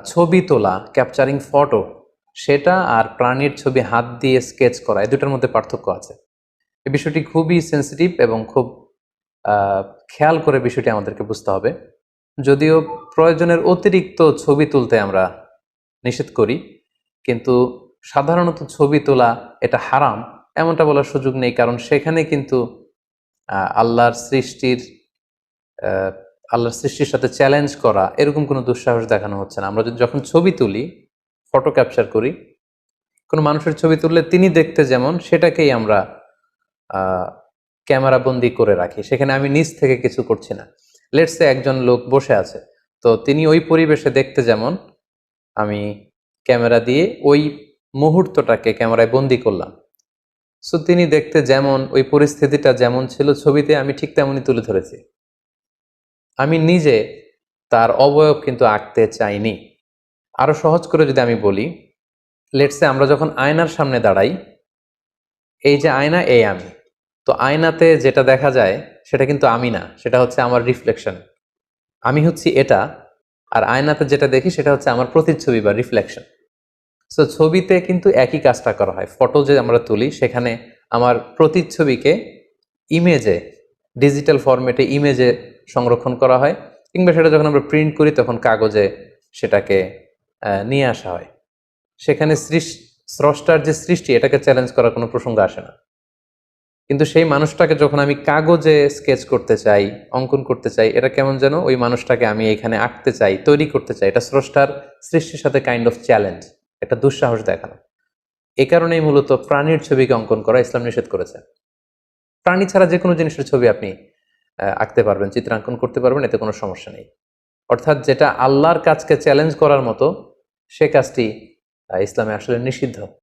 ছবি তোলা capturing photo সেটা আর প্রাণীর ছবি হাত দিয়ে স্কেচ করা, এই দুটার মধ্যে পার্থক্য আছে। এই বিষয়টি খুবই সেন্সিটিভ এবং খুব খেয়াল করে বিষয়টি আমাদেরকে বুঝতে হবে। যদিও প্রয়োজনের অতিরিক্ত ছবি তুলতে আমরা নিষেধ করি, কিন্তু সাধারণত ছবি তোলা এটা হারাম, এমনটা বলার সুযোগ নেই, কারণ সেখানে কিন্তু আল্লাহর সৃষ্টির আল্লাহর সৃষ্টির সাথে চ্যালেঞ্জ করা, এরকম কোনো দুঃসাহস দেখানো হচ্ছে না। আমরা যদি যখন ছবি তুলি ফটো ক্যাপচার করি, কোনো মানুষের ছবি তুললে তিনি দেখতে যেমন, সেটাকেই আমরা ক্যামেরা বন্দি করে রাখি। সেখানে আমি নিজ থেকে কিছু করছি না। লেটসে একজন লোক বসে আছে, তো তিনি ওই পরিবেশে দেখতে যেমন, আমি ক্যামেরা দিয়ে ওই মুহূর্তটাকে ক্যামেরায় বন্দি করলাম। সো তিনি দেখতে যেমন, ওই পরিস্থিতিটা যেমন ছিল, ছবিতে আমি ঠিক তেমনই তুলে ধরেছি। আমি নিজে তার অবয়ব কিন্তু আঁকতে চাইনি। আরও সহজ করে যদি আমি বলি লেটসে আমরা যখন আয়নার সামনে দাঁড়াই, এই যে আয়না, এই আমি। তো আয়নাতে যেটা দেখা যায়, সেটা কিন্তু আমি না, সেটা হচ্ছে আমার রিফ্লেকশন আমি হচ্ছি এটা, আর আয়নাতে যেটা দেখি, সেটা হচ্ছে আমার প্রতিচ্ছবি বা রিফ্লেকশন সো ছবিতে কিন্তু একই কাজটা করা হয়। ফটো যে আমরা তুলি, সেখানে আমার প্রতিচ্ছবিকে ইমেজে ডিজিটাল ফরম্যাটে ইমেজে সংরক্ষণ করা হয়, কিংবা সেটা যখন আমরা প্রিন্ট করি, তখন কাগজে সেটাকে নিয়ে আসা হয়। সেখানে স্রষ্টার যে সৃষ্টি, এটাকে চ্যালেঞ্জ করার কোনো প্রসঙ্গ আসে না। কিন্তু সেই মানুষটাকে যখন আমি কাগজে স্কেচ করতে চাই, অঙ্কন করতে চাই, এটা কেমন যেন ওই মানুষটাকে আমি এখানে আঁকতে চাই, তৈরি করতে চাই। এটা স্রষ্টার সৃষ্টির সাথে কাইন্ড অফ চ্যালেঞ্জ একটা দুঃসাহস দেখানো। এ কারণেই মূলত প্রাণীর ছবিকে অঙ্কন করা ইসলাম নিষেধ করেছে। প্রাণী ছাড়া যে কোনো জিনিসের ছবি আপনি আঁকতে পারবেন, চিত্রাঙ্কন করতে পারবেন, এতে কোনো সমস্যা নেই। অর্থাৎ যেটা আল্লাহর কাজকে চ্যালেঞ্জ করার মতো, সে কাজটি ইসলামে আসলে নিষিদ্ধ।